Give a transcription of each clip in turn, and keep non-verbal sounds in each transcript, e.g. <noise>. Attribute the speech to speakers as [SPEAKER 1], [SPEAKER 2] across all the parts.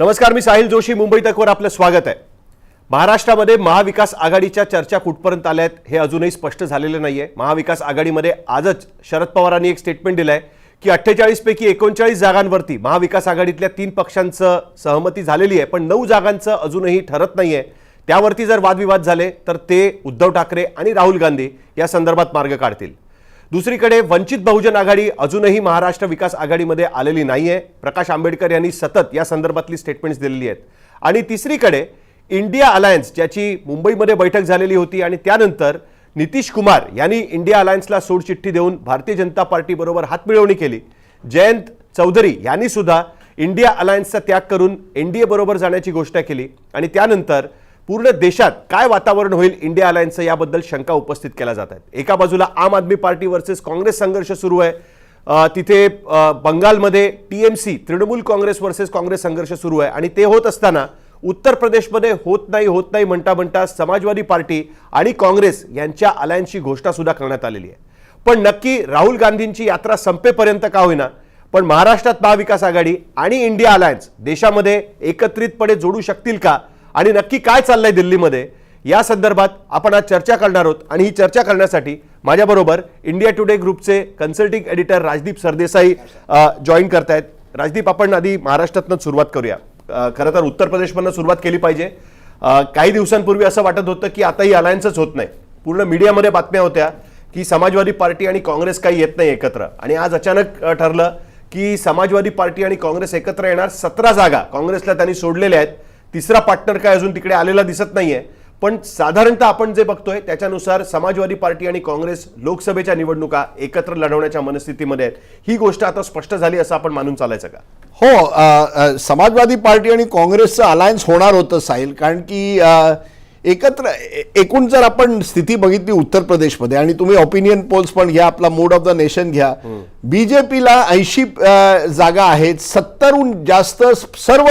[SPEAKER 1] नमस्कार मी साहिल जोशी. मुंबई तकवर आपलं स्वागत आहे. महाराष्ट्रामध्ये महाविकास आघाडीच्या चर्चा कुठपर्यंत आल्या आहेत हे अजूनही स्पष्ट झालेलं नाहीये. महाविकास आघाडीमध्ये आजच शरद पवारांनी एक स्टेटमेंट दिलं आहे की अठ्ठेचाळीस पैकी एकोणचाळीस जागांवरती महाविकास आघाडीतल्या तीन पक्षांचं सहमती झालेली आहे पण नऊ जागांचं अजूनही ठरत नाहीये. त्यावरती जर वादविवाद झाले तर ते उद्धव ठाकरे आणि राहुल गांधी या संदर्भात मार्ग काढतील. दुसरीकडे वंचित बहुजन आघाडी अजूनही महाराष्ट्र विकास आघाडीमध्ये आलेली नाहीये. प्रकाश आंबेडकर यांनी सतत या संदर्भातली स्टेटमेंट्स दिलेली आहेत. आणि तिसरीकडे इंडिया अलायन्स ज्याची मुंबईमध्ये बैठक झालेली होती आणि त्यानंतर नितीश कुमार यांनी इंडिया अलायन्सला सोडचिठ्ठी देऊन भारतीय जनता पार्टीबरोबर हातमिळवणी केली. जयंत चौधरी यांनी सुद्धा इंडिया अलायन्सचा त्याग करून एनडीए बरोबर जाण्याची घोषणा केली आणि त्यानंतर पूर्ण देशात काय वातावरण होईल इंडिया अलायन्सचं याबद्दल शंका उपस्थित केल्या जात आहेत. एका बाजूला आम आदमी पार्टी वर्सेस काँग्रेस संघर्ष सुरू आहे. तिथे बंगालमध्ये T M C Trinamool Congress versus Congress संघर्ष सुरू आहे. आणि ते होत असताना उत्तर प्रदेशमध्ये होत नाही होत नाही म्हणता म्हणता समाजवादी पार्टी आणि काँग्रेस यांच्या अलायन्सची घोषणा सुद्धा करण्यात आलेली आहे. पण नक्की राहुल गांधींची यात्रा संपेपर्यंत का होईना पण महाराष्ट्रात महाविकास आघाडी आणि इंडिया अलायन्स देशामध्ये एकत्रितपणे जोडू शकतील का आणि नक्की काय चाललंय दिल्लीमध्ये? या संदर्भात आपण आज चर्चा करणार आहोत आणि ही चर्चा करण्यासाठी माझ्याबरोबर इंडिया टुडे ग्रुपचे consulting editor Rajdeep Sardesai join करतायत. राजदीप आपण आधी महाराष्ट्रातनं सुरुवात करूया. खरं तर उत्तर प्रदेशमधनं सुरुवात केली पाहिजे. काही दिवसांपूर्वी असं वाटत होतं की आता ही अलायन्सच होत नाही. पूर्ण मीडियामध्ये बातम्या होत्या की समाजवादी पार्टी आणि काँग्रेस काही येत नाही एकत्र. आणि आज अचानक ठरलं की समाजवादी पार्टी आणि काँग्रेस एकत्र येणार सतरा जागा काँग्रेसला त्यांनी सोडलेल्या आहेत. तिसरा पार्टनर काय अजून तिकडे आलेला दिसत नाहीये. पण साधारणतः आपण जे बघतोय त्याच्यानुसार समाजवादी पार्टी आणि काँग्रेस लोकसभेच्या निवडणुका एकत्र लढवण्याच्या मनस्थितीमध्ये आहेत. ही गोष्ट आता स्पष्ट झाली असं आपण मानून चालायचं का?
[SPEAKER 2] हो अ, समाजवादी पार्टी आणि काँग्रेसचं अलायन्स होणार होतं साहिल कारण की आ, एकत्र एकूण जर आपण स्थिती बघितली उत्तर प्रदेशमध्ये आणि तुम्ही ओपिनियन पोल्स पण घ्या आपला मूड ऑफ द नेशन घ्या बीजेपीला ऐंशी जागा आहेत सत्तरहून जास्त सर्व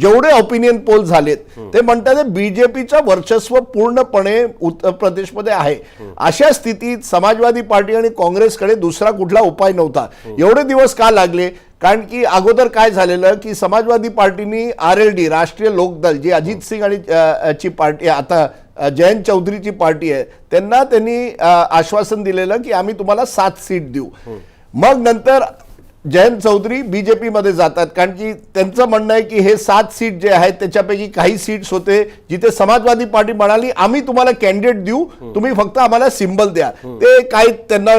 [SPEAKER 2] जेवढे ओपिनियन पोल झालेत ते म्हणतात बीजेपीचं वर्चस्व पूर्णपणे उत्तर प्रदेशमध्ये आहे. अशा स्थितीत समाजवादी पार्टी आणि काँग्रेसकडे दुसरा कुठला उपाय नव्हता. एवढे दिवस का लागले? कारण की अगोदर काय झालेलं की Samajwadi पार्टीनी R L D Rashtriya Lok Dal जी अजित सिंग आणि ची पार्टी आता जयंत चौधरीची पार्टी आहे त्यांना त्यांनी आश्वासन दिलेलं की आम्ही तुम्हाला सात सीट देऊ. मग नंतर जयंत चौधरी बीजेपी मध्ये जातात कारण की त्यांचं म्हणणं आहे की हे सात सीट जे आहेत त्याच्यापैकी काही सीट्स होते जिथे समाजवादी पार्टी म्हणाली आम्ही तुम्हाला कॅन्डिडेट देऊ तुम्ही फक्त आम्हाला सिंबल द्या. ते काही त्यांना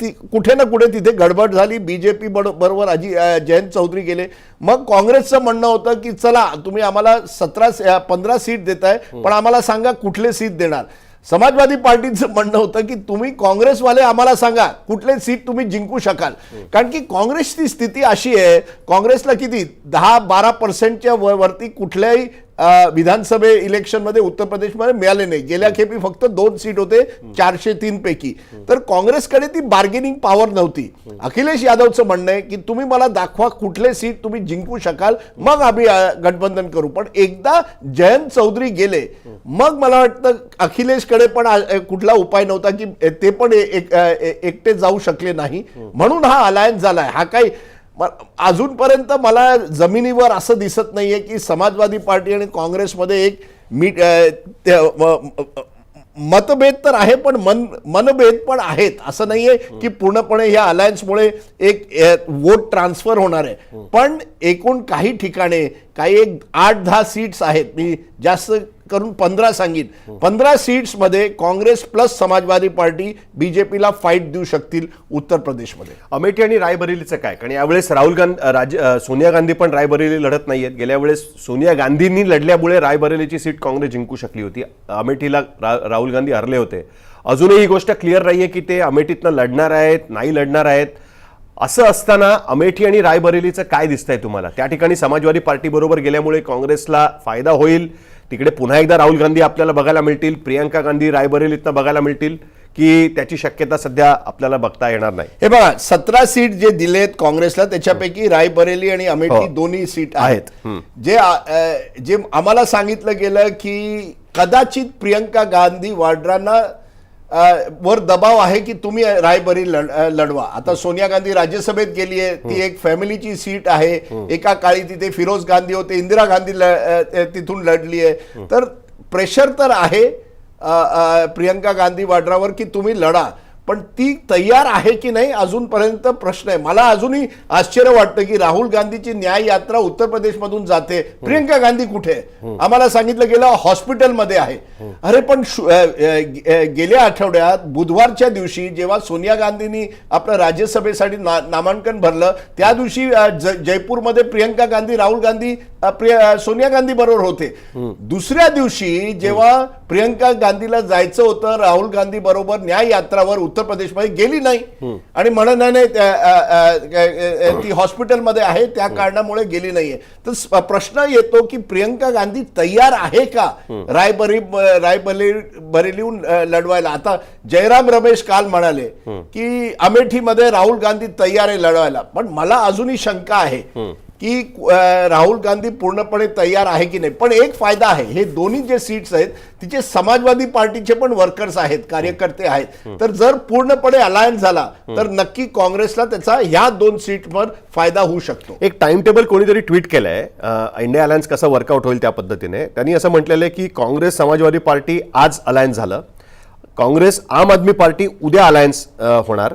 [SPEAKER 2] ते- कुठे ना कुठे तिथे गडबड झाली. बीजेपी बरोबर अजी जयंत चौधरी गेले. मग काँग्रेसचं म्हणणं होतं की चला तुम्ही आम्हाला सतरा पंधरा सीट देताय पण आम्हाला सांगा कुठले सीट देणार. समाजवादी पार्टीचं म्हणणं होतं की तुम्ही काँग्रेसवाले आम्हाला सांगा कुठले सीट तुम्ही जिंकू शकाल. कारण की काँग्रेसची स्थिती अशी आहे काँग्रेसला किती दहा बारा पर्सेंटच्या वरती कुठल्याही विधानसभे इलेक्शनमध्ये उत्तर प्रदेशमध्ये मिळाले नाही. गेल्या खेपी फक्त दोन सीट होते चारशे तीन पैकी. तर काँग्रेसकडे ती बार्गेनिंग पॉवर नव्हती. अखिलेश यादवचं म्हणणं आहे की तुम्ही मला दाखवा कुठले सीट तुम्ही जिंकू शकाल मग आम्ही गठबंधन करू. पण एकदा जयंत चौधरी गेले मग मला वाटतं अखिलेशकडे पण कुठला उपाय नव्हता की ते पण एक- एकटे जाऊ शकले नाही. म्हणून हा अलायन्स झालाय. हा काही अजूनपर्यंत मला जमिनीवर असं दिसत नाहीये की समाजवादी पार्टी आणि काँग्रेसमध्ये एक मीट मतभेद तर आहे पण मन मनभेद पण आहेत. असं नाहीये की पूर्णपणे ह्या अलायन्समुळे एक वोट ट्रान्सफर होणार आहे. पण एकूण काही ठिकाणे काही एक आठ दहा सीट्स आहेत. मी जास्त करून पंधरा सांगीन. पंधरा सीट्समध्ये काँग्रेस प्लस समाजवादी पार्टी बीजेपीला फाईट देऊ शकतील उत्तर प्रदेशमध्ये.
[SPEAKER 1] अमेठी आणि रायबरेलीचं काय? कारण यावेळेस राहुल गांधी राज सोनिया गांधी पण रायबरेली लढत नाहीयेत. गेल्या वेळेस सोनिया गांधींनी लढल्यामुळे रायबरेलीची सीट काँग्रेस जिंकू शकली होती. अमेठीला रा, राहुल गांधी हरले होते. अजूनही ही गोष्ट क्लिअर नाही आहे की ते अमेठीतनं लढणार आहेत नाही लढणार आहेत. असं असताना अमेठी आणि रायबरेलीचं काय दिसतंय तुम्हाला? त्या ठिकाणी समाजवादी पार्टी बरोबर गेल्यामुळे काँग्रेसला फायदा होईल तिकडे पुन्हा एकदा राहुल गांधी आपल्याला बघायला मिळतील प्रियंका गांधी रायबरेलीतनं बघायला मिळतील की त्याची शक्यता सध्या आपल्याला बघता येणार नाही
[SPEAKER 2] हे बघा सतरा सीट जे दिलेत काँग्रेसला त्याच्यापैकी रायबरेली आणि अमेठी
[SPEAKER 1] हो.
[SPEAKER 2] दोन्ही सीट
[SPEAKER 1] आहेत.
[SPEAKER 2] जे जे आम्हाला सांगितलं गेलं की कदाचित प्रियंका गांधी वाड्रांना वर दबाव आहे की तुम्ही रायबरी लढवा. आता सोनिया गांधी राज्यसभेत गेली आहे ती एक फॅमिलीची सीट आहे. एका काळी तिथे फिरोज गांधी होते इंदिरा गांधी तिथून लढली आहे. तर प्रेशर तर आहे प्रियंका गांधी वाड्रावर की तुम्ही लढा. पण ती तयार आहे की नाही अजूनपर्यंत प्रश्न आहे. मला अजूनही आश्चर्य वाटतं की राहुल गांधीची न्याय यात्रा उत्तर प्रदेशमधून जाते. प्रियंका गांधी कुठे? आम्हाला सांगितलं गेलं हॉस्पिटलमध्ये आहे. अरे पण गेल्या आठवड्यात बुधवारच्या दिवशी जेव्हा सोनिया गांधींनी आपलं राज्यसभेसाठी ना- नामांकन भरलं त्या दिवशी जयपूरमध्ये प्रियंका गांधी राहुल गांधी सोनिया गांधी बरोबर होते. दुसऱ्या दिवशी जेव्हा प्रियंका गांधीला जायचं होतं राहुल गांधी बरोबर न्याय यात्रावर उत्तर प्रदेशमध्ये गेली नाही. आणि म्हणत नाही नाही ती हॉस्पिटलमध्ये आहे त्या कारणामुळे गेली नाहीये. तर प्रश्न येतो की प्रियंका गांधी तयार आहे का रायबरी रायबरेली बरेलीहून लढवायला? आता जयराम रमेश काल म्हणाले की अमेठीमध्ये राहुल गांधी तयार आहे लढवायला. पण मला अजूनही शंका आहे. की राहुल गांधी पूर्णपणे तयार आहे की नाही. पण एक फायदा आहे हे दोन्ही जे सीट्स आहेत तिचे समाजवादी पार्टीचे पण वर्कर्स आहेत कार्यकर्ते आहेत. तर जर पूर्णपणे अलायन्स झाला तर नक्की काँग्रेसला त्याचा ह्या दोन सीटवर फायदा होऊ शकतो.
[SPEAKER 1] एक टाइम टेबल कोणीतरी ट्विट केलंय इंडिया अलायन्स कसं वर्कआउट होईल त्या पद्धतीने. त्यांनी असं म्हटलेलं आहे की काँग्रेस समाजवादी पार्टी आज अलायन्स झालं. काँग्रेस आम आदमी पार्टी उद्या अलायन्स होणार.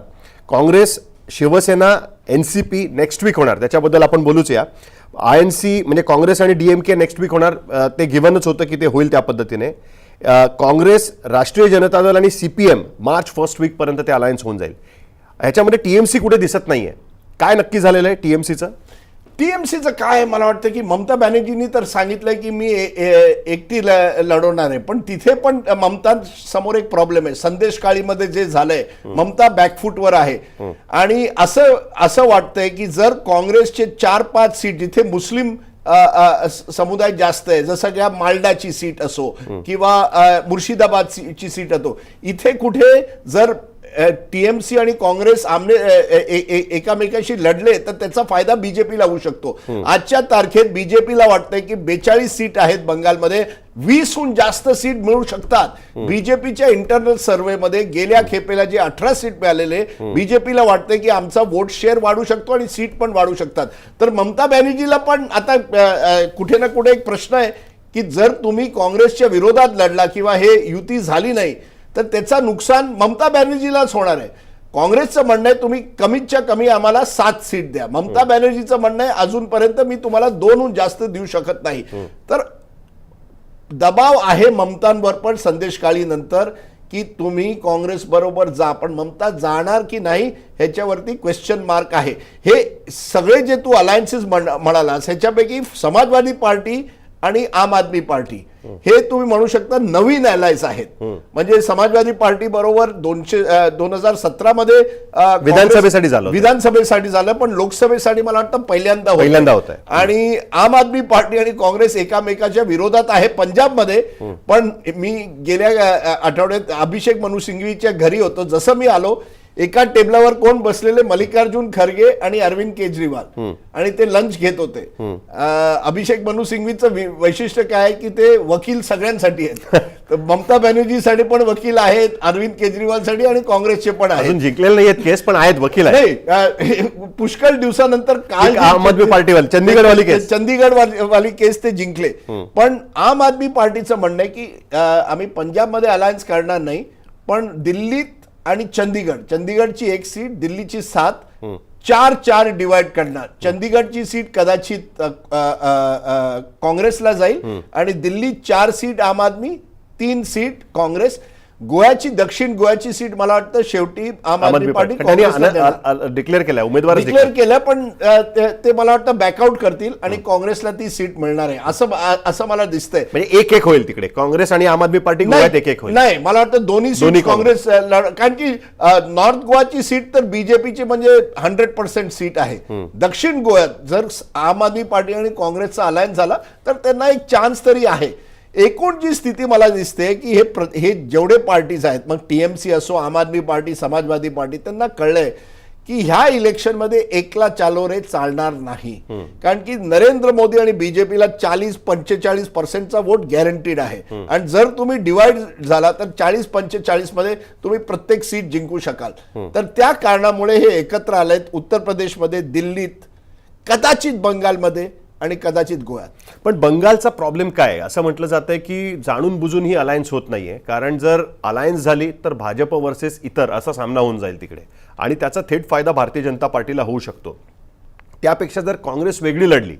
[SPEAKER 1] Congress Shiv Sena N C P next week होणार. त्याच्याबद्दल आपण बोलूच या. आय एन सी म्हणजे काँग्रेस आणि D M K next week होणार. ते गिव्हनच होतं की ते होईल त्या पद्धतीने. काँग्रेस राष्ट्रीय जनता दल आणि C P M March first वीकपर्यंत ते अलायन्स होऊन जाईल. ह्याच्यामध्ये टी एम सी कुठे दिसत नाहीये. काय नक्की झालेलं आहे टी एम सीचं
[SPEAKER 2] टीएमसीचं काय आहे? मला वाटतं की ममता बॅनर्जींनी तर सांगितलंय की मी एकटी लढवणार आहे. पण तिथे पण ममता समोर एक प्रॉब्लेम आहे. संदेश काळीमध्ये जे झालंय ममता बॅकफूटवर आहे. आणि असं असं वाटतंय की जर काँग्रेसचे चार पाच सीट जिथे मुस्लिम समुदाय जास्त आहे जसं की मालडाची सीट असो किंवा अ, मुर्शिदाबाद सी- ची सीट असो इथे कुठे जर टीएमसी आणि काँग्रेस आमने एकामेकांशी लढले तर त्याचा फायदा बीजेपीला होऊ शकतो. आजच्या तारखेत बीजेपीला वाटतंय की बेचाळीस सीट आहेत बंगालमध्ये वीसहून जास्त सीट मिळू शकतात. बीजेपीच्या इंटरनल सर्व्हेमध्ये गेल्या खेपेला जे अठरा सीट मिळालेले बीजेपीला वाटतंय की आमचा वोट शेअर वाढू शकतो आणि सीट पण वाढू शकतात. तर ममता बॅनर्जीला पण आता कुठे ना कुठे एक प्रश्न आहे की जर तुम्ही काँग्रेसच्या विरोधात लढला किंवा हे युती झाली नाही तर त्याचा नुकसान ममता बॅनर्जीलाच होणार आहे. काँग्रेसचं म्हणणं आहे तुम्ही कमीतच्या कमी आम्हाला सात सीट द्या. ममता बॅनर्जीचं म्हणणं आहे अजूनपर्यंत मी तुम्हाला दोनहून जास्त देऊ शकत नाही. तर दबाव आहे ममतांवर पण संदेश काळीनंतर की तुम्ही काँग्रेस बरोबर जा पण ममता जाणार की नाही ह्याच्यावरती क्वेश्चन मार्क आहे. हे सगळे जे तू अलायन्सेस म्हणालास ह्याच्यापैकी समाजवादी पार्टी आणि आम आदमी पार्टी हे तुम्ही म्हणू शकता नवीन अलायन्स आहेत म्हणजे समाजवादी पार्टी बरोबर दोनशे दोन हजार सतरा मध्ये
[SPEAKER 1] विधानसभेसाठी झालं होतं.
[SPEAKER 2] विधानसभेसाठी झालं पण लोकसभेसाठी मला वाटतं पहिल्यांदा.
[SPEAKER 1] पहिल्यांदा होतंय.
[SPEAKER 2] आणि आम आदमी पार्टी आणि काँग्रेस एकामेकाच्या विरोधात आहे पंजाबमध्ये पण मी गेल्या आठवड्यात अभिषेक मनु सिंघवीच्या घरी होतो जसं मी आलो एका टेबलावर कोण बसलेले? मल्लिकार्जुन खरगे आणि अरविंद केजरीवाल. आणि ते लंच घेत होते. अभिषेक मनु सिंघवीचं वैशिष्ट्य काय आहे की ते वकील सगळ्यांसाठी आहेत. <laughs> तर ममता बॅनर्जीसाठी पण वकील आहेत अरविंद केजरीवालसाठी आणि काँग्रेसचे पण आहेत.
[SPEAKER 1] जिंकलेले नाहीयेत केस पण आहेत वकील आहेत.
[SPEAKER 2] नाही अ, पुष्कळ दिवसानंतर काल
[SPEAKER 1] आम आदमी पार्टीवाली, चंदीगडवाली केस.
[SPEAKER 2] चंदीगड वाली- केस ते जिंकले. पण आम आदमी पार्टीचं म्हणणं आहे की आम्ही पंजाबमध्ये अलायन्स करणार नाही पण दिल्लीत आणि चंदीगड चंदीगडची एक सीट दिल्लीची सात चार चार डिवाइड करणार. चंदीगडची सीट कदाचित काँग्रेसला जाईल आणि दिल्ली चार सीट आम आदमी तीन सीट काँग्रेस. गोव्याची दक्षिण गोव्याची सीट मला वाटतं शेवटी आम आदमी पार्टी.
[SPEAKER 1] डिक्लेअर केलाय उमेदवार
[SPEAKER 2] डिक्लेअर केलं पण ते- मला वाटतं बॅकआउट करतील आणि काँग्रेसला ती सीट मिळणार आहे. असं असं मला दिसतंय.
[SPEAKER 1] म्हणजे एक एक होईल तिकडे. काँग्रेस आणि आम आदमी पार्टी गोव्यात एक एक होईल.
[SPEAKER 2] नाही मला वाटतं दोन्ही सीट काँग्रेस. कारण की नॉर्थ गोवाची सीट तर बीजेपीची म्हणजे हंड्रेड पर्सेंट सीट आहे. दक्षिण गोव्यात जर आम आदमी पार्टी आणि काँग्रेसचा अलायन्स झाला तर त्यांना एक चान्स तरी आहे. एकूण जी स्थिती मला दिसते की हे प्र- हे जेवढे पार्टीज आहेत मग टीएमसी असो आम आदमी पार्टी समाजवादी पार्टी त्यांना कळलंय की ह्या इलेक्शनमध्ये एकला चालो रे चालणार नाही. कारण की नरेंद्र मोदी आणि बीजेपीला चाळीस पंचेचाळीस पर्सेंटचा वोट गॅरंटीड आहे. आणि जर तुम्ही डिवाइड झाला तर चाळीस पंचेचाळीसमध्ये तुम्ही प्रत्येक सीट जिंकू शकाल. तर त्या कारणामुळे हे एकत्र आलेत उत्तर प्रदेशमध्ये दिल्लीत कदाचित बंगालमध्ये. आणि कदाचित गोव्यात.
[SPEAKER 1] पण बंगालचा प्रॉब्लेम काय? आहे असं म्हटलं जातंय की जाणून बुजून ही अलायन्स होत नाहीये. कारण जर अलायन्स झाली तर भाजप वर्सेस इतर असा सामना होऊन जाईल तिकडे. आणि त्याचा थेट फायदा भारतीय जनता पार्टीला होऊ शकतो. त्यापेक्षा जर काँग्रेस वेगळी लढली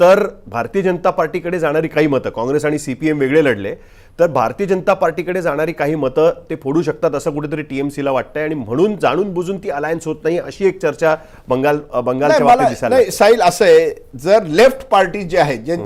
[SPEAKER 1] तर भारतीय जनता पार्टीकडे जाणारी काही मतं काँग्रेस आणि सीपीएम वेगळे लढले तर भारतीय जनता पार्टीकडे जाणारी काही मतं ते फोडू शकतात असं कुठेतरी टीएमसीला वाटतंय आणि म्हणून जाणून बुजून ती अलायन्स होत नाही अशी एक चर्चा बंगाल बंगालच्या बाबतीत दिसायला
[SPEAKER 2] साहिल असं आहे जर लेफ्ट पार्टी जे आहे जे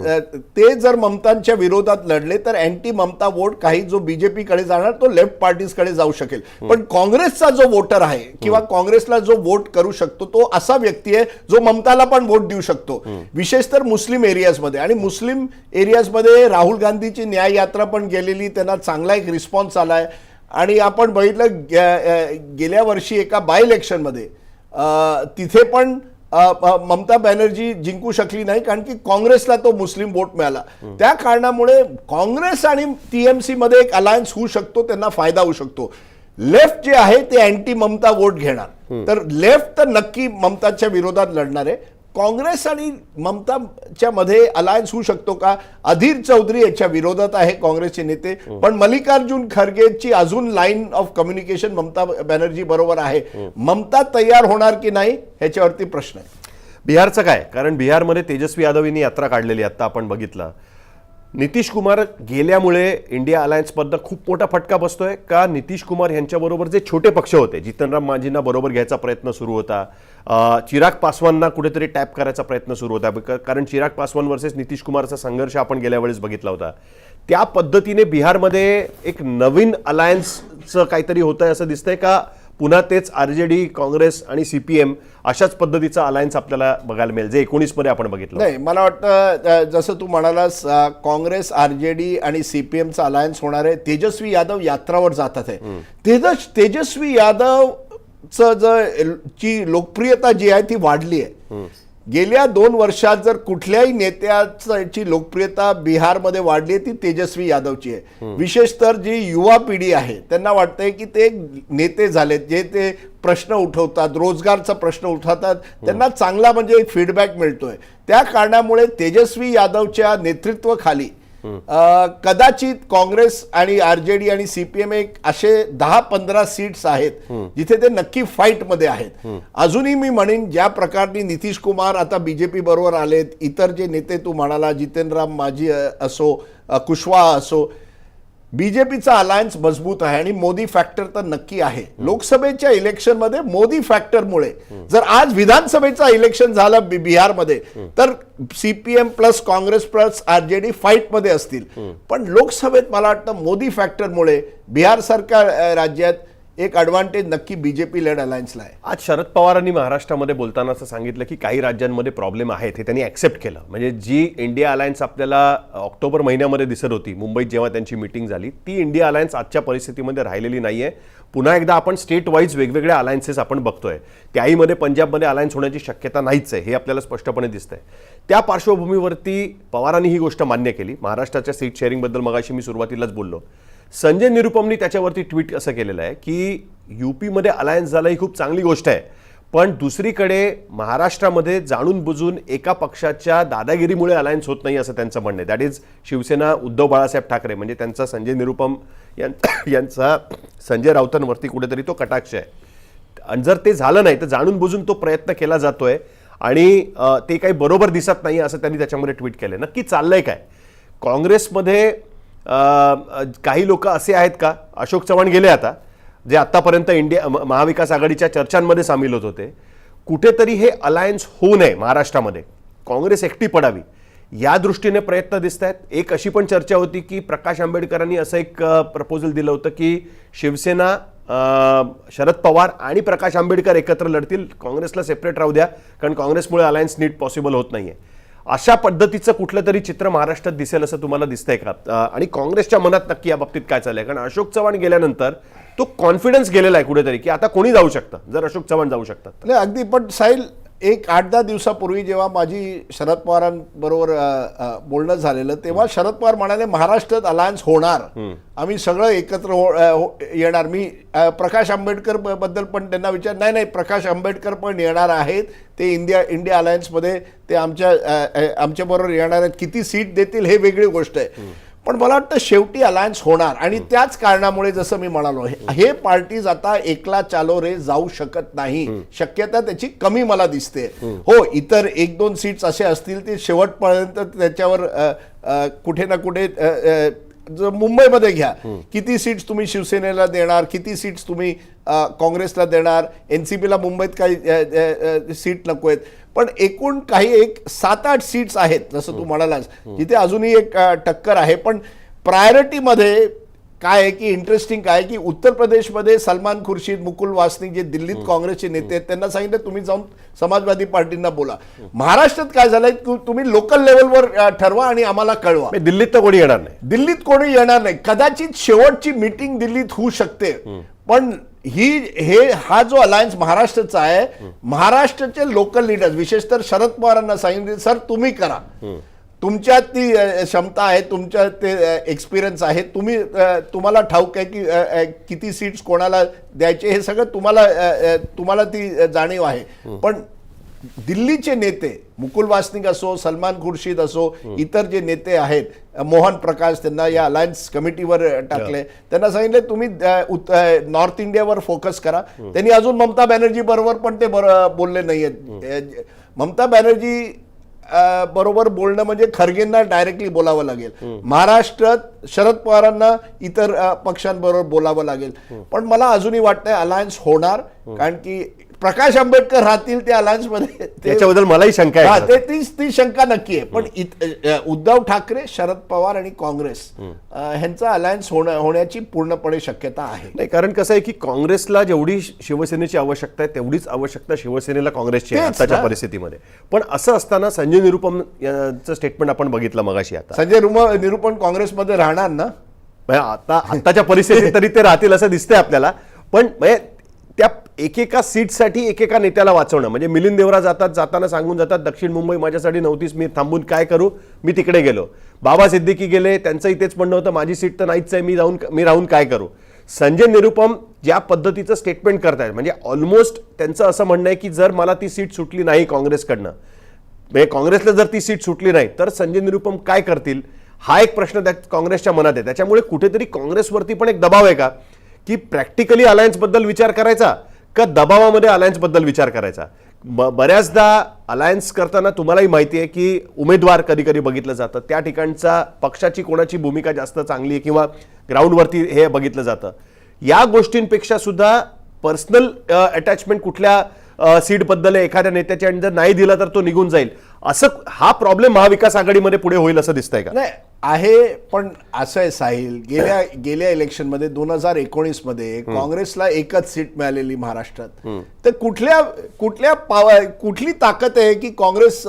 [SPEAKER 2] ते जर ममतांच्या विरोधात लढले तर अँटी ममता वोट काही जो बीजेपी कडे जाणार तो लेफ्ट पार्टीजकडे जाऊ शकेल. पण काँग्रेसचा जो वोटर आहे किंवा काँग्रेसला जो वोट करू शकतो तो असा व्यक्ती आहे जो ममताला पण वोट देऊ शकतो. विशेष तर मुस्लिम एरियाजमध्ये आणि मुस्लिम एरियाजमध्ये राहुल गांधीची न्याय यात्रा पण गेलेली त्यांना चांगला एक रिस्पॉन्स आलाय. आणि आपण बघितलं गेल्या वर्षी एका बाय इलेक्शनमध्ये तिथे पण ममता बॅनर्जी जिंकू शकली नाही कारण की काँग्रेसला तो मुस्लिम वोट मिळाला. त्या कारणामुळे काँग्रेस आणि टीएमसी मध्ये एक अलायन्स होऊ शकतो त्यांना फायदा होऊ शकतो. लेफ्ट जे आहे ते अँटी ममता वोट घेणार. तर लेफ्ट तर नक्की ममताच्या विरोधात लढणार आहे. काँग्रेस आणि ममताच्या मध्ये अलायन्स होऊ शकतो का? अधीर चौधरी याच्या विरोधात आहे काँग्रेसचे नेते. पण मल्लिकार्जुन खरगेची अजून line of communication Mamata Banerjee बरोबर आहे. ममता तयार होणार की नाही ह्याच्यावरती प्रश्न आहे.
[SPEAKER 1] बिहारचं काय? कारण बिहारमध्ये तेजस्वी यादव यांनी यात्रा काढलेली आता आपण बघितलं. नितीश कुमार गेल्यामुळे इंडिया अलायन्समधनं खूप मोठा फटका बसतोय. का नितीश कुमार यांच्याबरोबर जे छोटे पक्ष होते जितनराम मांझींना बरोबर घ्यायचा प्रयत्न सुरू होता. चिराग पासवानना कुठेतरी टॅप करायचा प्रयत्न सुरू होता. कारण चिराग पासवान वर्सेस नितीश कुमारचा संघर्ष आपण गेल्या वेळेस बघितला होता. त्या पद्धतीने बिहारमध्ये एक नवीन अलायन्सचं काहीतरी होतंय असं दिसतंय का? पुन्हा तेच आर जे डी काँग्रेस आणि सीपीएम अशाच पद्धतीचा अलायन्स आपल्याला बघायला मिळेल जे एकोणीसमध्ये आपण बघितलं
[SPEAKER 2] नाही मला वाटतं जसं तू म्हणालास काँग्रेस आरजेडी आणि सीपीएमचा अलायन्स होणार आहे तेजस्वी यादव यात्रावर जातात आहे. तेजस तेजस्वी यादवचं ज ची लोकप्रियता जी आहे ती वाढली आहे. गेल्या दोन वर्षात जर कुठल्याही नेत्याची लोकप्रियता बिहारमध्ये वाढली ती तेजस्वी यादवची आहे. विशेष तर जी युवा पिढी आहे त्यांना वाटतंय की ते नेते झालेत जे ते प्रश्न उठवतात रोजगारचा प्रश्न उठवतात त्यांना चांगला म्हणजे एक फीडबॅक मिळतोय. त्या कारणामुळे तेजस्वी यादवच्या नेतृत्वाखाली कदाचित काँग्रेस आणि आरजेडी आणि सीपीएम एक असे दहा पंधरा सीट्स आहेत जिथे ते नक्की फाईटमध्ये आहेत. अजूनही मी म्हणेन ज्या प्रकारनी नितीश कुमार आता बीजेपी बरोबर आलेत इतर जे नेते तू म्हणाला जितेंद्र राम माझी असो कुशवा कुशवाहा असो बीजेपीचा अलायन्स मजबूत आहे आणि मोदी फॅक्टर तर नक्की आहे. लोकसभेच्या इलेक्शनमध्ये मोदी फॅक्टरमुळे जर आज विधानसभेचा इलेक्शन झालं बिहारमध्ये तर CPM plus Congress plus RJD फाईटमध्ये असतील. पण लोकसभेत मला वाटतं मोदी फॅक्टरमुळे बिहार सारख्या अ, राज्यात एक ॲडव्हान्टेज नक्की बीजेपी लेड अलायन्सला आहे.
[SPEAKER 1] आज शरद पवारांनी महाराष्ट्रामध्ये बोलताना असं सांगितलं की काही राज्यांमध्ये प्रॉब्लेम आहेत हे त्यांनी ॲक्सेप्ट केलं. म्हणजे जी इंडिया अलायन्स आपल्याला ऑक्टोबर महिन्यामध्ये दिसत होती मुंबईत जेव्हा त्यांची मिटिंग झाली ती इंडिया अलायन्स आजच्या परिस्थितीमध्ये राहिलेली नाही आहे पुन्हा एकदा आपण स्टेट वाईज वेगवेगळ्या अलायन्सेस आपण बघतोय. त्याहीमध्ये पंजाबमध्ये अलायन्स होण्याची शक्यता नाहीच आहे हे आपल्याला स्पष्टपणे दिसतंय. त्या पार्श्वभूमीवरती पवारांनी ही गोष्ट मान्य केली. महाराष्ट्राच्या सीट शेअरिंगबद्दल मगाशी मी सुरुवातीलाच बोललो. संजय निरुपमनी त्याच्यावरती ट्विट असं केलेलं आहे की युपीमध्ये अलायन्स झालं ही खूप चांगली गोष्ट आहे. पण दुसरीकडे महाराष्ट्रामध्ये जाणून बुजून एका पक्षाच्या दादागिरीमुळे अलायन्स होत नाही असं त्यांचं म्हणणं आहे. दॅट इज शिवसेना उद्धव बाळासाहेब ठाकरे म्हणजे त्यांचा संजय निरुपम यां- <coughs> यांचा संजय राऊतांवरती कुठेतरी तो कटाक्ष आहे. आणि जर ते झालं नाही तर जाणून बुजून तो प्रयत्न केला जातोय आणि ते काही बरोबर दिसत नाही असं त्यांनी त्याच्यामध्ये ट्विट केलं नक्की चाललंय काय? काँग्रेसमध्ये काही लोक असे आहेत का? अशोक चव्हाण गेले आता जे आतापर्यंत इंडिया महाविकास आघाडीच्या चर्चांमध्ये सामील होत होते. कुठेतरी हे अलायन्स होऊ नये महाराष्ट्रामध्ये. काँग्रेस एकटी पडावी. या दृष्टीने प्रयत्न दिसत आहेत एक अशी पण चर्चा होती की प्रकाश आंबेडकरांनी असं एक प्रपोजल दिलं होतं की शिवसेना शरद पवार आणि प्रकाश आंबेडकर एकत्र लढतील. काँग्रेसला सेपरेट राहू द्या कारण काँग्रेसमुळे अलायन्स नीट पॉसिबल होत नाही आहे अशा पद्धतीचं कुठलं तरी चित्र महाराष्ट्रात दिसेल असं तुम्हाला दिसतंय का? आणि काँग्रेसच्या मनात नक्की या बाबतीत काय चाललंय? कारण अशोक चव्हाण गेल्यानंतर तो कॉन्फिडन्स गेलेला आहे कुठेतरी की आता कोणी जाऊ शकतं? जर अशोक चव्हाण जाऊ शकतात
[SPEAKER 2] अगदी पण साहिल एक आठ दहा दिवसापूर्वी जेव्हा माझी शरद पवारांबरोबर बोलणं झालेलं तेव्हा शरद पवार म्हणाले महाराष्ट्रात अलायन्स होणार. आम्ही सगळं एकत्र हो- हो- येणार. मी प्रकाश आंबेडकरबद्दल पण त्यांना विचार नाही नाही प्रकाश आंबेडकर पण येणार आहेत. ते इंडिया इंडिया अलायन्समध्ये ते आमच्या आमच्याबरोबर येणार आहेत. किती सीट देतील हे वेगळी गोष्ट आहे. पण मला वाटतं शेवटी अलायन्स होणार. आणि त्याच कारणामुळे जसं मी म्हणालो हे- हे पार्टीज आता एकला चालो रे जाऊ शकत नाही. शक्यता त्याची कमी मला दिसते. हो. इतर एक दोन सीट्स असे असतील ते शेवटपर्यंत त्याच्यावर कुठे ना कुठे मुंबईमध्ये घ्या. किती सीट्स तुम्ही शिवसेनेला देणार किती सीट्स तुम्ही काँग्रेसला देणार एनसीपीला मुंबईत काही सीट नको आहेत. पण एकूण काही एक सात आठ सीट्स आहेत जसं तू म्हणालास. जिथे अजूनही एक टक्कर आहे. पण प्रायोरिटीमध्ये काय आहे की इंटरेस्टिंग काय की उत्तर प्रदेशमध्ये सलमान खुर्शीद मुकुल वासनिक जे दिल्लीत काँग्रेसचे नेते आहेत त्यांना सांगितलं तुम्ही जाऊन समाजवादी पार्टींना बोला. महाराष्ट्रात काय झालंय की तुम्ही लोकल लेवलवर ठरवा आणि आम्हाला कळवा.
[SPEAKER 1] दिल्लीत तर कोणी येणार नाही.
[SPEAKER 2] दिल्लीत कोणी येणार नाही. कदाचित शेवटची मीटिंग दिल्लीत होऊ शकते. पण ही हे हा जो अलायन्स महाराष्ट्राचा आहे महाराष्ट्राचे लोकल लीडर्स विशेषतः शरद पवारांना सांगितले सर तुम्ही करा. तुमच्यात ती क्षमता आहे तुमच्यात ते एक्सपिरियन्स आहे तुम्ही तुम्हाला ठाऊक आहे की किती सीट्स कोणाला द्यायचे हे सगळं तुम्हाला तुम्हाला ती जाणीव आहे. पण दिल्लीचे नेते मुकुल वासनिक असो सलमान खुर्शीद असो इतर जे नेते आहेत मोहन प्रकाश त्यांना या अलायन्स कमिटीवर टाकले. त्यांना सांगितले तुम्ही नॉर्थ इंडियावर फोकस करा. त्यांनी अजून ममता बॅनर्जी बरोबर पण ते बर- बोलले नाहीयेत. ममता बॅनर्जी बरोबर बोलणं म्हणजे खरगेंना डायरेक्टली बोलावं लागेल. महाराष्ट्रात शरद पवारांना इतर पक्षांबरोबर बोलावं लागेल. पण मला अजूनही वाटतंय अलायन्स होणार कारण की प्रकाश आंबेडकर राहतील त्या अलायन्समध्ये ते-
[SPEAKER 1] त्याच्याबद्दल मलाही शंका आहे.
[SPEAKER 2] ते ती ती शंका नक्की आहे. पण उद्धव ठाकरे शरद पवार आणि काँग्रेस ह्यांचा अलायन्स होणं होण्याची पूर्णपणे शक्यता आहे.
[SPEAKER 1] नाही कारण कसं आहे की काँग्रेसला जेवढी शिवसेनेची आवश्यकता आहे तेवढीच आवश्यकता शिवसेनेला काँग्रेसची आहे
[SPEAKER 2] तेच
[SPEAKER 1] आताच्या. परिस्थितीमध्ये. पण असं असताना संजय निरुपम यांचं स्टेटमेंट आपण बघितलं मगाशी आता.
[SPEAKER 2] संजय रुम निरूपण काँग्रेसमध्ये राहणार ना?
[SPEAKER 1] म्हणजे आता आताच्या परिस्थितीत तरी ते राहतील असं दिसतंय आपल्याला. पण म्हणजे त्या एकेका सीटसाठी एकेका नेत्याला वाचवणं. म्हणजे मिलिंद देवरा जातात जाताना सांगून जातात दक्षिण मुंबई माझ्यासाठी नव्हतीच मी थांबून काय करू? मी तिकडे गेलो. बाबा सिद्दीकी गेले त्यांचं इथेच म्हणणं होतं माझी सीट तर नाहीच आहे मी जाऊन मी राहून काय करू? संजय निरुपम ज्या पद्धतीचं स्टेटमेंट करतायत म्हणजे ऑलमोस्ट त्यांचं असं म्हणणं आहे की जर मला ती सीट सुटली नाही काँग्रेसकडनं म्हणजे काँग्रेसला जर ती सीट सुटली नाही तर संजय निरुपम काय करतील? हा एक प्रश्न त्या काँग्रेसच्या मनात आहे. त्याच्यामुळे कुठेतरी काँग्रेसवरती पण एक दबाव आहे का? की प्रॅक्टिकली अलायन्सबद्दल विचार करायचा का दबावामध्ये अलायन्सबद्दल विचार करायचा? ब- बऱ्याचदा अलायन्स करताना तुम्हालाही माहिती आहे की उमेदवार कधी कधी बघितलं जातं. त्या ठिकाणचा पक्षाची कोणाची भूमिका जास्त चांगली आहे किंवा ग्राउंडवरती हे बघितलं जातं. या गोष्टींपेक्षा सुद्धा पर्सनल अटॅचमेंट कुठल्या सीटबद्दल एखाद्या नेत्याची आणि जर नाही दिला तर तो निघून जाईल. असं हा प्रॉब्लेम महाविकास आघाडीमध्ये पुढे होईल असं दिसतंय का?
[SPEAKER 2] नाही आहे पण असं आहे साहिल गेल्या गेल्या इलेक्शनमध्ये दोन हजार एकोणीसमध्ये काँग्रेसला एकच सीट मिळालेली महाराष्ट्रात. तर कुठल्या कुठल्या पाव कुठली ताकद आहे की काँग्रेस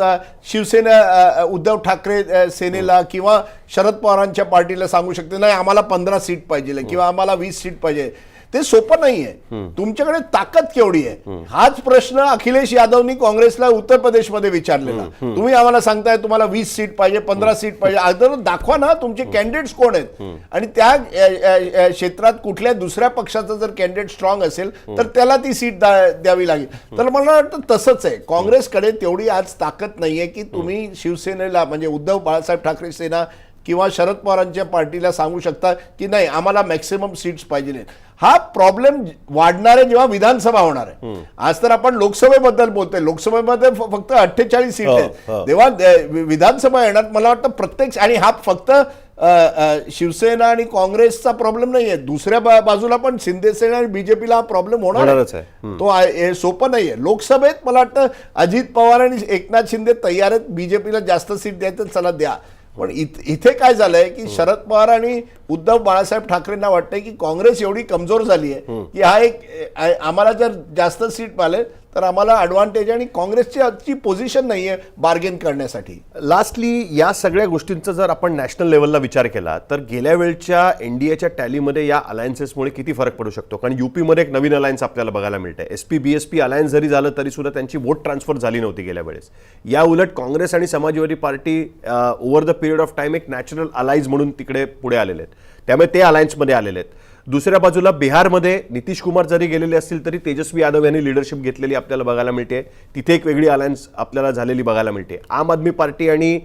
[SPEAKER 2] शिवसेना उद्धव ठाकरे सेनेला किंवा शरद पवारांच्या पार्टीला सांगू शकते नाही आम्हाला पंधरा सीट पाहिजे किंवा आम्हाला वीस सीट पाहिजे ते सोपं नाहीये. तुमच्याकडे ताकद केवढी आहे? हाच प्रश्न अखिलेश यादवनी काँग्रेसला उत्तर प्रदेशमध्ये विचारलेला. तुम्ही आम्हाला सांगताय तुम्हाला वीस सीट पाहिजे पंधरा सीट पाहिजे. अगोदर दाखवा ना तुमचे कॅन्डिडेट्स कोण आहेत? आणि त्या क्षेत्रात कुठल्या दुसऱ्या पक्षाचा जर कॅन्डिडेट स्ट्रॉंग असेल तर त्याला ती सीट द्यावी लागेल. तर मला वाटतं तसंच आहे. काँग्रेसकडे तेवढी आज ताकद नाहीये की तुम्ही शिवसेनेला म्हणजे उद्धव बाळासाहेब ठाकरे सेना किंवा शरद पवारांच्या पार्टीला सांगू शकता की नाही आम्हाला मॅक्सिमम सीट्स पाहिजे हा प्रॉब्लेम वाढणार आहे जेव्हा विधानसभा होणार आहे. आज तर आपण लोकसभेबद्दल बोलतोय. लोकसभेमध्ये फक्त अठ्ठेचाळीस सीट
[SPEAKER 1] हो,
[SPEAKER 2] आहेत.
[SPEAKER 1] हो.
[SPEAKER 2] तेव्हा वि- विधानसभा येणार मला वाटतं प्रत्येक आणि हा फक्त शिवसेना आणि काँग्रेसचा प्रॉब्लेम नाहीये. दुसऱ्या बाजूला पण शिंदे सेना आणि बीजेपीला हा प्रॉब्लेम होणार
[SPEAKER 1] होणारच आहे.
[SPEAKER 2] तो हे सोपं नाहीये. लोकसभेत मला वाटतं अजित पवार आणि एकनाथ शिंदे तयार आहेत. बीजेपीला जास्त सीट द्यायचं चला द्या. पण इथ- इथे काय झालंय की शरद पवार आणि उद्धव बाळासाहेब ठाकरेंना वाटतंय की काँग्रेस एवढी कमजोर झाली आहे की हा एक आम्हाला जर जास्त सीट मिळाले तर आम्हाला ॲडव्हान्टेज आणि काँग्रेसची आजची पोझिशन नाही आहे बार्गेन करण्यासाठी.
[SPEAKER 1] लास्टली या सगळ्या गोष्टींचा जर आपण नॅशनल लेवलला विचार केला तर गेल्या वेळच्या एनडीएच्या टॅलीमध्ये या अलायन्सेसमुळे किती फरक पडू शकतो? कारण युपीमध्ये एक नवीन अलायन्स आपल्याला बघायला मिळते S P B S P alliance जरी झालं तरी सुद्धा त्यांची वोट ट्रान्सफर झाली नव्हती गेल्या वेळेस. या उलट काँग्रेस आणि Samajwadi party over the period of time एक नॅचरल अलायन्स म्हणून तिकडे पुढे आलेले आहेत. त्यामुळे ते अलायन्समध्ये आलेले आहेत. दुसऱ्या बाजूला बिहारमध्ये नितीश कुमार जरी गेलेले असतील तरी तेजस्वी यादव यांनी लिडरशिप घेतलेली आपल्याला बघायला मिळते. तिथे एक वेगळी अलायन्स आपल्याला झालेली बघायला मिळते. आम आदमी पार्टी आणि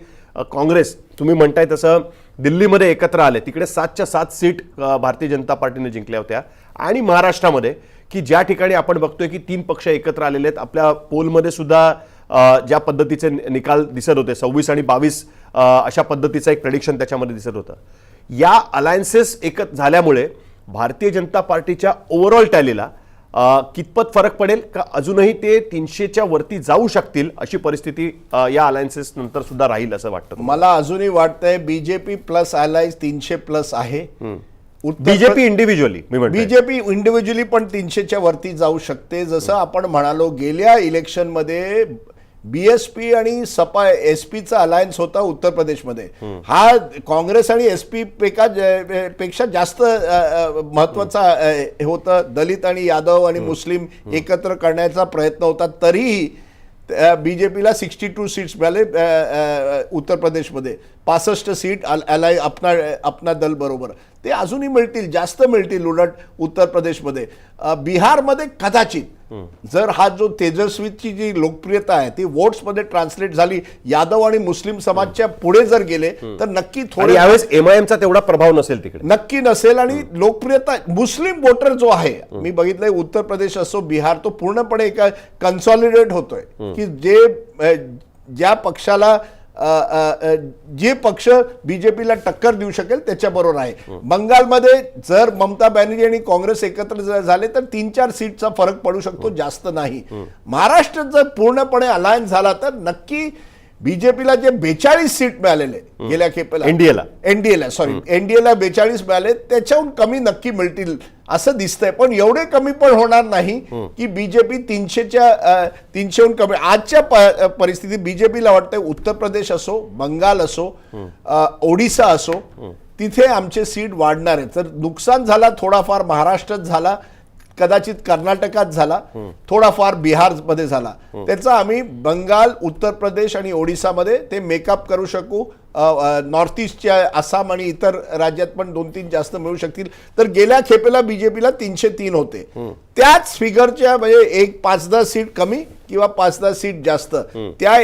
[SPEAKER 1] काँग्रेस तुम्ही म्हणताय तसं दिल्लीमध्ये एकत्र आले. तिकडे सातच्या सात सीट भारतीय जनता पार्टीने जिंकल्या होत्या. आणि महाराष्ट्रामध्ये की ज्या ठिकाणी आपण बघतोय की तीन पक्ष एकत्र आलेले आहेत आपल्या पोलमध्ये सुद्धा ज्या पद्धतीचे निकाल दिसत होते सव्वीस आणि बावीस अशा पद्धतीचं एक प्रडिक्शन त्याच्यामध्ये दिसत होतं. या अलायन्सेस एकत झाल्यामुळे भारतीय जनता पार्टीच्या ओव्हरऑल टॅलीला कितपत फरक पडेल का अजूनही ते तीनशेच्या वरती जाऊ शकतील अशी परिस्थिती या अलायन्सेस नंतर सुद्धा राहील असं वाटतं
[SPEAKER 2] मला अजूनही वाटतंय बीजेपी प्लस अलायन्स तीनशे प्लस आहे.
[SPEAKER 1] बीजेपी इंडिव्हिज्युअली
[SPEAKER 2] बीजेपी इंडिव्हिज्युअली पण तीनशेच्या वरती जाऊ शकते. जसं आपण म्हणालो गेल्या इलेक्शनमध्ये बीएसपी आणि सपा एस पीचा अलायन्स होता उत्तर प्रदेशमध्ये. हा काँग्रेस आणि एस पी पेका पेक्षा जास्त महत्त्वाचा होतं. दलित आणि यादव आणि मुस्लिम एकत्र करण्याचा प्रयत्न होता. तरीही बीजेपीला सिक्स्टी टू सीट्स मिळाले उत्तर प्रदेशमध्ये. पासष्ट सीट अल- अलाय अपना अपना दल बरोबर. ते अजूनही मिळतील जास्त मिळतील उलट उत्तर प्रदेशमध्ये. बिहारमध्ये कदाचित जर हा जो तेजस्वीची जी लोकप्रियता आहे ती वोट्समध्ये ट्रान्सलेट झाली यादव आणि मुस्लिम समाजच्या पुढे जर गेले तर नक्की थोडे
[SPEAKER 1] यावेळेस एमआयएमचा तेवढा प्रभाव नसेल तिकडे.
[SPEAKER 2] नक्की नसेल आणि लोकप्रियता मुस्लिम वोटर जो आहे मी बघितलंय उत्तर प्रदेश असो बिहार तो पूर्णपणे एका कन्सॉलिडेट होतोय. की जे ज्या पक्षाला जे पक्ष बीजेपीला टक्कर देऊ शकेल त्याच्याबरोबर आहे. बंगालमध्ये जर ममता बॅनर्जी आणि काँग्रेस एकत्र झाले तर तीन चार सीटचा फरक पडू शकतो जास्त नाही. महाराष्ट्रात जर पूर्णपणे अलायन्स झाला तर नक्की बीजेपीला जे बेचाळीस सीट मिळालेले गेल्या खेपेला.
[SPEAKER 1] एनडीएला.
[SPEAKER 2] एनडीएला सॉरी एनडीएला बेचाळीस मिळाले त्याच्याहून कमी नक्की मिळतील असं दिसतंय. पण एवढे कमी पण होणार नाही की बीजेपी तीनशेच्या तीनशेहून कमी आजच्या परिस्थितीत बीजेपीला वाटतंय उत्तर प्रदेश असो बंगाल असो ओडिसा असो तिथे आमचे सीट वाढणार आहेत. तर नुकसान झाला थोडाफार महाराष्ट्रात झाला. कदाचित कर्नाटकात झाला थोडाफार बिहारमध्ये झाला. त्याचा आम्ही बंगाल उत्तर प्रदेश आणि ओडिसामध्ये ते मेकअप करू शकू. नॉर्थ ईस्टच्या आसाम आणि इतर राज्यात पण दोन तीन जास्त मिळू शकतील. तर गेल्या खेपेला बीजेपीला तीनशे तीन होते. त्याच फिगरच्या म्हणजे एक पाच दहा सीट कमी किंवा पाच दहा सीट जास्त. त्या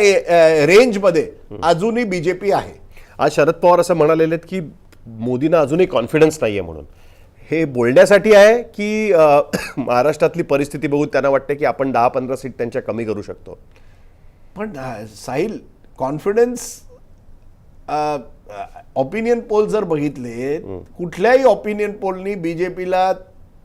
[SPEAKER 2] रेंजमध्ये अजूनही बीजेपी आहे.
[SPEAKER 1] आज शरद पवार असं म्हणालेले आहेत की मोदींना अजूनही कॉन्फिडन्स नाहीये म्हणून. हे बोलण्यासाठी आहे की <coughs> महाराष्ट्रातली परिस्थिती बघून त्यांना वाटते की आपण दहा पंधरा सीट त्यांच्या कमी करू शकतो.
[SPEAKER 2] पण साहिल कॉन्फिडन्स ऑपिनियन पोल जर बघितले कुठल्याही ऑपिनियन पोलनी बीजेपीला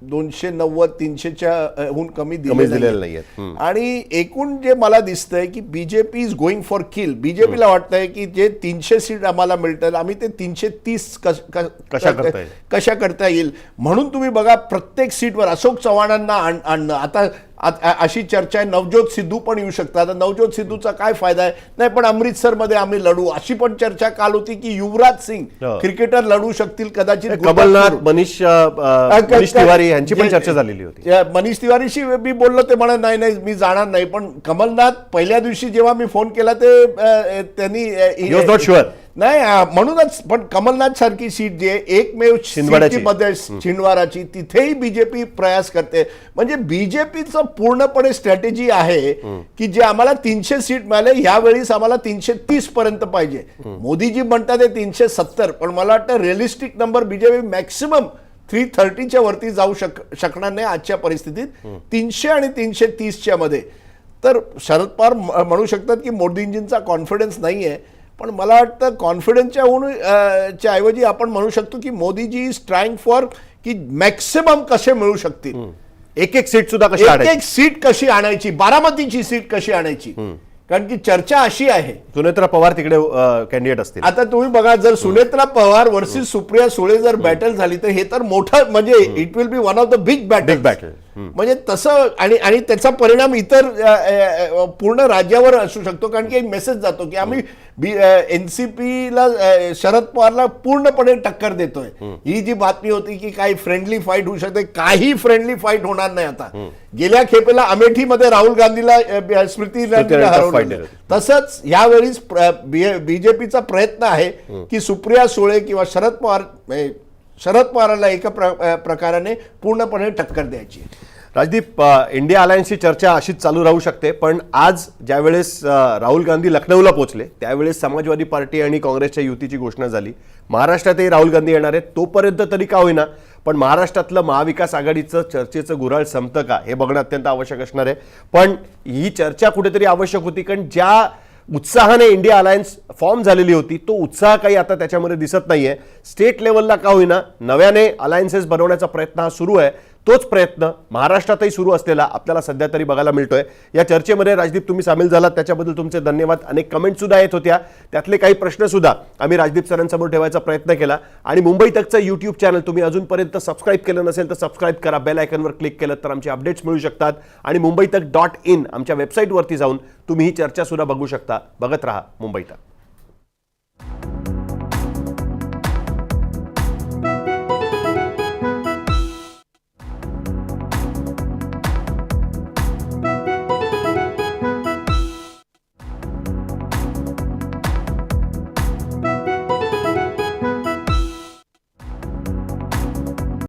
[SPEAKER 2] दोनशे नव्वद तीनशेच्या हून कमी दिले
[SPEAKER 1] दिलेले. नाहीयेत.
[SPEAKER 2] आणि एकूण जे मला दिसतंय की BJP is going for kill बीजेपीला वाटतंय की जे तीनशे सीट आम्हाला मिळतात आम्ही ते तीनशे तीस
[SPEAKER 1] कशा करता?
[SPEAKER 2] कशा करता येईल म्हणून तुम्ही बघा प्रत्येक सीटवर अशोक चव्हाणांना आण- आणणं आता अशी चर्चा आहे नवज्योत सिद्धू पण येऊ शकतात. आता नवज्योत सिद्धूचा काय फायदा आहे? नाही पण अमृतसरमध्ये आम्ही लढू. अशी पण चर्चा काल होती की युवराज सिंग
[SPEAKER 1] हो.
[SPEAKER 2] क्रिकेटर लढू शकतील कदाचित
[SPEAKER 1] कमलनाथ. मनिष तिवारी यांची पण चर्चा झालेली होती.
[SPEAKER 2] मनीष तिवारीशी मी बोललो ते म्हणा नाही नाही मी जाणार नाही. पण कमलनाथ पहिल्या दिवशी जेव्हा मी फोन केला ते त्यांनी नाही म्हणूनच पण कमलनाथ सारखी सीट जी आहे एकमेवमध्ये छिंदवाराची तिथेही बीजेपी प्रयास करते. म्हणजे बीजेपीचं पूर्णपणे स्ट्रॅटेजी आहे की जे आम्हाला तीनशे सीट मिळाले ह्यावेळीस आम्हाला तीनशे तीस पर्यंत पाहिजे. मोदीजी म्हणतात ते तीनशे सत्तर पण मला वाटतं realistic number BJP maximum three थर्टीच्या वरती जाऊ शक शकणार नाही आजच्या परिस्थितीत. तीनशे आणि तीनशे तीसच्या मध्ये. तर शरद पवार म्हणू शकतात की मोदींजींचा कॉन्फिडन्स नाही आहे पण मला वाटतं कॉन्फिडन्सच्या होऊन च्या ऐवजी आपण म्हणू शकतो की मोदीजी इज ट्राईंग फॉर की मॅक्सिमम कसे मिळू शकतील.
[SPEAKER 1] एक एक सीट सुद्धा कशी
[SPEAKER 2] एक? एक सीट कशी आणायची? बारामतीची सीट कशी आणायची? कारण की चर्चा अशी आहे.
[SPEAKER 1] सुनेत्रा पवार तिकडे कॅन्डिडेट असतील.
[SPEAKER 2] आता तुम्ही बघा जर सुनेत्रा पवार वर्सेस सुप्रिया सुळे जर बॅटल झाली तर हे तर मोठं म्हणजे it will be one of the big battle
[SPEAKER 1] battle.
[SPEAKER 2] म्हणजे तसं आणि आणि त्याचा परिणाम इतर पूर्ण राज्यावर असू शकतो कारण की एक मेसेज जातो की आम्ही एनसीपीला शरद पवारला पूर्णपणे टक्कर देतोय. ही जी बातमी होती की काही फ्रेंडली फाईट होऊ शकते काही फ्रेंडली फाईट होणार नाही आता. गेल्या खेपेला अमेठीमध्ये राहुल गांधीला स्मृती इराणीला हरवलं. तसंच यावेळीच बीजेपीचा प्रयत्न आहे की सुप्रिया सुळे किंवा शरद पवार शरद पवारांना एका प्र- प्रकाराने पूर्णपणे टक्कर द्यायची
[SPEAKER 1] राजदीप इंडिया अलायन्सची चर्चा अशीच चालू राहू शकते पण आज ज्यावेळेस राहुल गांधी लखनौला पोहोचले त्यावेळेस समाजवादी पार्टी आणि काँग्रेसच्या युतीची घोषणा झाली. महाराष्ट्रातही राहुल गांधी येणार आहेत तोपर्यंत तरी का होईना पण महाराष्ट्रातलं महाविकास आघाडीचं चर्चेचं गुराळ संपतं का हे बघणं अत्यंत आवश्यक असणार आहे. पण ही चर्चा कुठेतरी आवश्यक होती कारण ज्या उत्साहाने इंडिया अलायन्स फॉर्म झालेली होती. तो उत्साह काही आता त्याच्यामध्ये दिसत नाहीये. स्टेट लेवलला का होईना नव्याने अलायन्सेस बनवण्याचा प्रयत्न हा सुरू आहे. तोच प्रयत्न महाराष्ट्रातही सुरू असलेला आपल्याला सध्या तरी बघायला मिळतोय. या चर्चेमध्ये राजदीप तुम्ही सामील झालात. त्याच्याबद्दल तुमचे धन्यवाद. अनेक कमेंट सुद्धा येत होत्या. त्यातले काही प्रश्न सुद्धा आम्ही राजदीप सरांसमोर ठेवायचा प्रयत्न केला. आणि मुंबई तकचं यूट्यूब चॅनल तुम्ही अजूनपर्यंत सबस्क्राईब केलं नसेल तर सबस्क्राईब करा. बेल आयकनवर क्लिक केलं तर आमचे अपडेट्स मिळू शकतात. आणि मुंबई तक डॉट इन आमच्या वेबसाईटवरती जाऊन तुम्ही ही चर्चा सुद्धा बघू शकता. बघत राहा मुंबई तक.